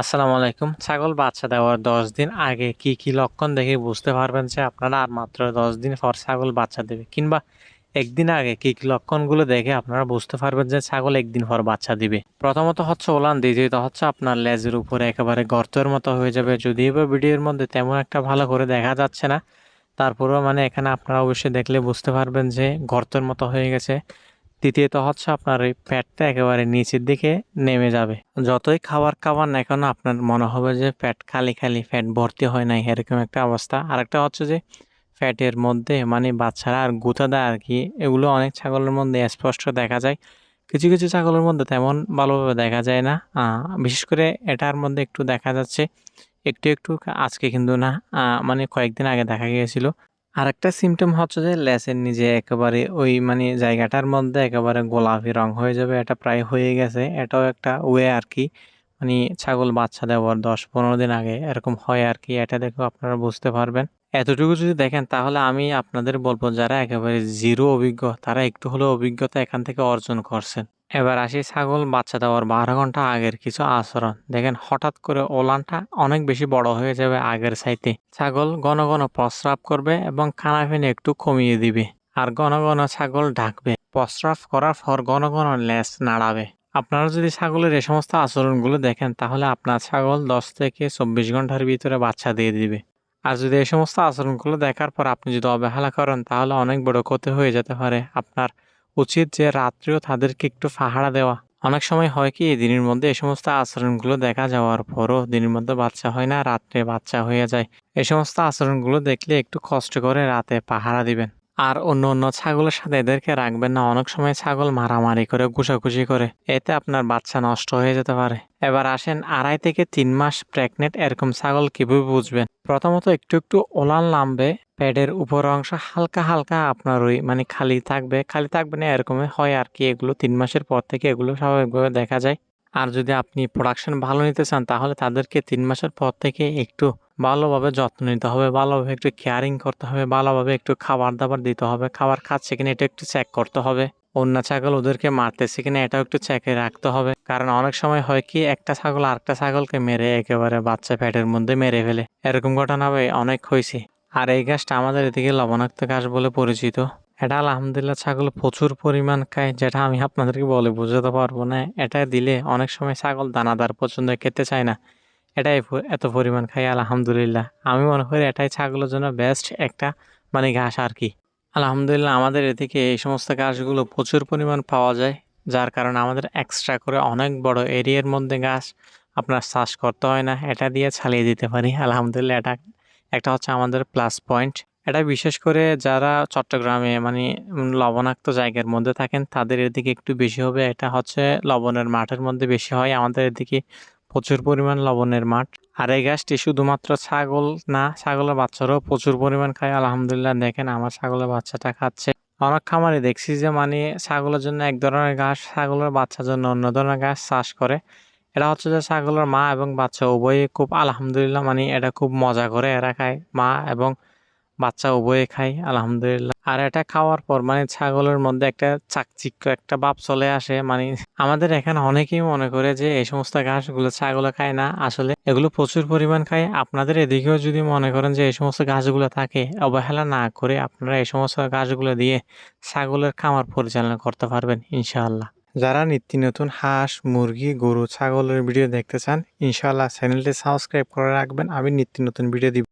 আসসালামু আলাইকুম। ছাগল বাচ্চা দেওয়ার দশ দিন আগে কি কি লক্ষণ দেখে বুঝতে পারবেন যে আপনারা আর মাত্র দশ দিন পর ছাগল বাচ্চা দেবে? কিংবা একদিন আগে কি কি লক্ষণগুলো দেখে আপনারা বুঝতে পারবেন যে ছাগল একদিন পর বাচ্চা দিবে? প্রথমত হচ্ছে ওলান, দ্বিতীয়ত হচ্ছে আপনার লেজের উপরে একেবারে গর্তের মতো হয়ে যাবে। যদিও বা ভিডিওর মধ্যে তেমন একটা ভালো করে দেখা যাচ্ছে না, তারপরেও মানে এখানে আপনারা অবশ্যই দেখলে বুঝতে পারবেন যে গর্তের মতো হয়ে গেছে। তৃতীয়ত হচ্ছে আপনার এই প্যাটটা একেবারে নিচের দিকে নেমে যাবে। যতই খাবার খাবার না কেন, আপনার মনে হবে যে প্যাট খালি খালি ফ্যাট ভর্তি হয় নাই, এরকম একটা অবস্থা। আরেকটা হচ্ছে যে ফ্যাটের মধ্যে মানে বাচ্চারা আর গুঁতা দেয় আর কি, এগুলো অনেক ছাগলের মধ্যে স্পষ্ট দেখা যায়। কিছু কিছু ছাগলের মধ্যে তেমন ভালোভাবে দেখা যায় না। বিশেষ করে এটার মধ্যে একটু দেখা যাচ্ছে, একটু একটু আজকে কিন্তু না মানে কয়েকদিন আগে দেখা গিয়েছিল। আরেকটা সিমটম হচ্ছে যে লেসের নিচে একেবারে ওই মানে জায়গাটার মধ্যে একেবারে গোলাপি রং হয়ে যাবে, এটা প্রায় হয়ে গেছে। এটাও একটা ওয়ে আর কি মানে ছাগল বাচ্চা দেওয়ার দশ পনেরো দিন আগে এরকম হয় আর কি এটা দেখো আপনারা বুঝতে পারবেন। এতটুকু যদি দেখেন, তাহলে আমি আপনাদের বলব, যারা একেবারে জিরো অভিজ্ঞ, তারা একটু হলেও অভিজ্ঞতা এখান থেকে অর্জন করছেন। এবার আসি ছাগল বাচ্চা দেওয়ার বারো ঘণ্টা আগের কিছু আচরণ। দেখেন, হঠাৎ করে ওলানটা অনেক বেশি বড় হয়ে যাবে আগের সাইতে ছাগল ঘন ঘন প্রস্রাব করবে এবং খানাফিনে একটু কমিয়ে দিবে। আর ঘন ঘন ছাগল ঢাকবে প্রস্রাব করার পর ঘন ঘন লেজ নাড়াবে। আপনারা যদি ছাগলের এই সমস্ত আচরণগুলো দেখেন, তাহলে আপনার ছাগল দশ থেকে চব্বিশ ঘণ্টার ভিতরে বাচ্চা দিয়ে দিবে। আর যদি এই সমস্ত আচরণগুলো দেখার পর আপনি যদি অবহেলা করেন, তাহলে অনেক বড় ক্ষতি হয়ে যেতে পারে। আপনার উচিত যে রাত্রেও তাদেরকে একটু পাহারা দেওয়া। অনেক সময় হয় কি, দিনের মধ্যে এ সমস্ত আচরণগুলো দেখা যাওয়ার পরও দিনের মধ্যে বাচ্চা হয় না, রাত্রে বাচ্চা হয়ে যায়। এ সমস্ত আচরণগুলো দেখলে একটু কষ্ট করে রাতে পাহারা দিবেন। আর অন্য অন্য ছাগলের সাথে এদেরকে রাখবেন না। অনেক সময় ছাগল মারামারি করে, ঘুষাঘুষি করে। এতে আপনার বাচ্চা নষ্ট হয়ে যেতে পারে। এবার আসেন, আড়াই থেকে তিন মাস প্রেগনেন্ট এরকম ছাগল কীভাবে বুঝবেন? প্রথমত একটু একটু ওলান নামবে প্যাডের উপর অংশ হালকা হালকা আপনার ওই মানে খালি থাকবে। খালি থাকবে না, এরকমই হয় আর কি। এগুলো তিন মাসের পর থেকে এগুলো স্বাভাবিকভাবে দেখা যায়। আর যদি আপনি প্রোডাকশন ভালো নিতে চান, তাহলে তাদেরকে তিন মাসের পর থেকে একটু ভালোভাবে যত্ন নিতে হবে, ভালোভাবে একটু কেয়ারিং করতে হবে, ভালোভাবে একটু খাবার দাবার দিতে হবে, খাবার খাচ্ছে কিনা এটা একটু চেক করতে হবে। অন্য ছাগল ওদেরকে মারতেছে কিনা এটাও একটু চেকে রাখতে হবে। কারণ অনেক সময় হয় কি, একটা ছাগল আরেকটা ছাগলকে মেরে একেবারে বাচ্চা প্যাটের মধ্যে মেরে ফেলে। এরকম ঘটনা ভাই অনেক হয়েছে। আর এই গাছটা আমাদের এদিকে লবণাক্ত গাছ বলে পরিচিত। এটা আলহামদুলিল্লাহ ছাগল প্রচুর পরিমাণ খায়, যেটা আমি আপনাদেরকে বলে বোঝাতে পারব না। এটা দিলে অনেক সময় ছাগল দানাদার পছন্দ খেতে চায় না। এটাই এত পরিমাণ খাই, আলহামদুলিল্লাহ। আমি মনে করি এটাই ছাগলের জন্য বেস্ট একটা মানে ঘাস আর কি। আলহামদুলিল্লাহ আমাদের এদিকে এই সমস্ত ঘাসগুলো প্রচুর পরিমাণ পাওয়া যায়, যার কারণে আমাদের এক্সট্রা করে অনেক বড় এরিয়ার মধ্যে ঘাস আপনার চাষ করতে হয় না, এটা দিয়ে ছালিয়ে দিতে পারি। আলহামদুলিল্লাহ এটা একটা হচ্ছে আমাদের প্লাস পয়েন্ট এটা বিশেষ করে যারা চট্টগ্রামে মানে লবণাক্ত জায়গার মধ্যে থাকেন, তাদের এদিকে একটু বেশি হবে, এটা হচ্ছে লবণের মাঠের মধ্যে বেশি হয়। আমাদের এদিকে প্রচুর পরিমাণ লবণের মাঠ। আর এই গাছটি শুধুমাত্র ছাগল না, ছাগলের বাচ্চারাও প্রচুর পরিমাণ খায়। আলহামদুলিল্লাহ, দেখেন আমার ছাগলের বাচ্চাটা খাচ্ছে। অনেক খামারে দেখছি যে মানে ছাগলের জন্য এক ধরনের ঘাস, ছাগলের বাচ্চার জন্য অন্য ধরনের ঘাস চাষ করে। এটা হচ্ছে যে, ছাগলের মা এবং বাচ্চা উভয়ে খুব, আলহামদুলিল্লাহ মানে এটা খুব মজা করে এরা খায়। মা এবং বাচ্চা উভয়ে খায়, আলহামদুলিল্লাহ। আর এটা খাওয়ার পর মানে ছাগলের মধ্যে একটা চাকচিক্য, একটা ভাব চলে আসে। মানে আমাদের এখানে অনেকেই মনে করে যে, এই সমস্ত ঘাসগুলো ছাগলে খায় না। আসলে এগুলো প্রচুর পরিমাণ খায়। আপনাদের এদিকেও যদি মনে করেন যে, এই সমস্ত ঘাসগুলো থাকে, অবহেলা না করে আপনারা এই সমস্ত ঘাসগুলো দিয়ে ছাগলের খামার পরিচালনা করতে পারবেন, ইনশাআল্লাহ। যারা নিত্য নতুন হাঁস, মুরগি, গরু, ছাগলের ভিডিও দেখতে চান, ইনশাআল্লাহ চ্যানেলটি সাবস্ক্রাইব করে রাখবেন। আমি নিত্য নতুন ভিডিও দিব।